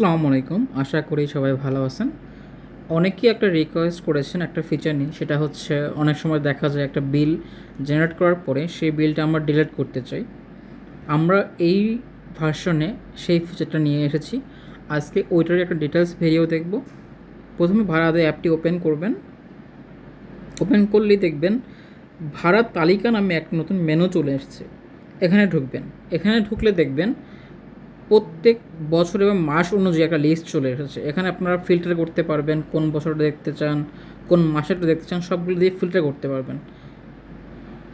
আসসালামু আলাইকুম। আশা করি সবাই ভালো আছেন। অনেকেই একটা রিকোয়েস্ট করেছেন একটা ফিচার নিয়ে। সেটা হচ্ছে অনেক সময় দেখা যায় একটা বিল জেনারেট করার পরে সেই বিলটা আমরা ডিলিট করতে চাই। আমরা এই ভার্সনে সেই ফিচারটা নিয়ে এসেছি। আজকে ওইটার একটা ডিটেলস ভিডিও দেখব। প্রথমে ভাড়া আদায় অ্যাপটি ওপেন করবেন। ওপেন করলেই দেখবেন ভাড়ার তালিকা নামে এক নতুন মেনু চলে এসেছে। এখানে ঢুকবেন। এখানে ঢুকলে দেখবেন প্রত্যেক বছর এবং মাস অনুযায়ী একটা লিস্ট চলে এসেছে। এখানে আপনারা ফিল্টার করতে পারবেন কোন বছরটা দেখতে চান, কোন মাসেরটা দেখতে চান, সবগুলো দিয়ে ফিল্টার করতে পারবেন।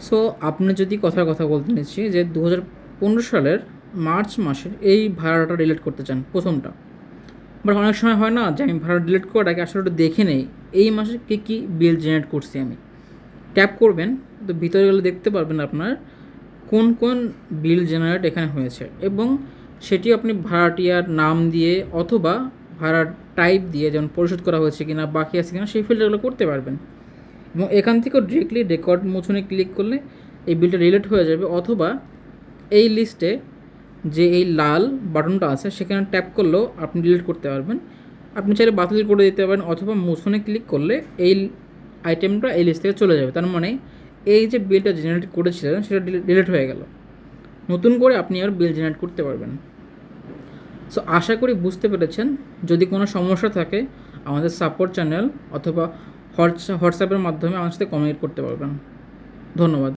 সো আপনি যদি কথার কথা বলতে নিচ্ছি যে দু হাজার পনেরো সালের মার্চ মাসের এই ভাড়াটা ডিলিট করতে চান, প্রথমটা। বাট অনেক সময় হয় না যে আমি ভাড়া ডিলিট করার আগে আসলে দেখে নেই, এই মাসে কী কী বিল জেনারেট করছি আমি। ট্যাপ করবেন, তো ভিতরে গেলে দেখতে পারবেন আপনার কোন কোন বিল জেনারেট এখানে হয়েছে এবং সেটি আপনি ভাড়াটিয়ার নাম দিয়ে অথবা ভাড়ার টাইপ দিয়ে যেমন পরিশোধ করা হয়েছে কিনা, বাকি আছে কিনা, সেই ফিল্টারগুলো করতে পারবেন। এবং এখান থেকেও ডিরেক্টলি রেকর্ড মোশনে ক্লিক করলে এই বিলটা রিলেট হয়ে যাবে অথবা এই লিস্টে যে এই লাল বাটনটা আছে, সেখানে ট্যাপ করলেও আপনি ডিলিট করতে পারবেন। আপনি চাইলে বাতিল করে দিতে পারেন অথবা মোশনে ক্লিক করলে এই আইটেমটা এই লিস্ট থেকে চলে যাবে। তার মানে এই যে বিলটা জেনারেট করেছিলেন, সেটা ডিলিট হয়ে গেল। নতুন করে আপনি আর বিল জেনারেট করতে পারবেন সো আশা করি বুঝতে পেরেছেন। যদি কোনো সমস্যা থাকে, আমাদের সাপোর্ট চ্যানেল অথবা হোয়াটসঅ্যাপের মাধ্যমে আমার সাথে কমিউনিকেট করতে পারবেন। ধন্যবাদ।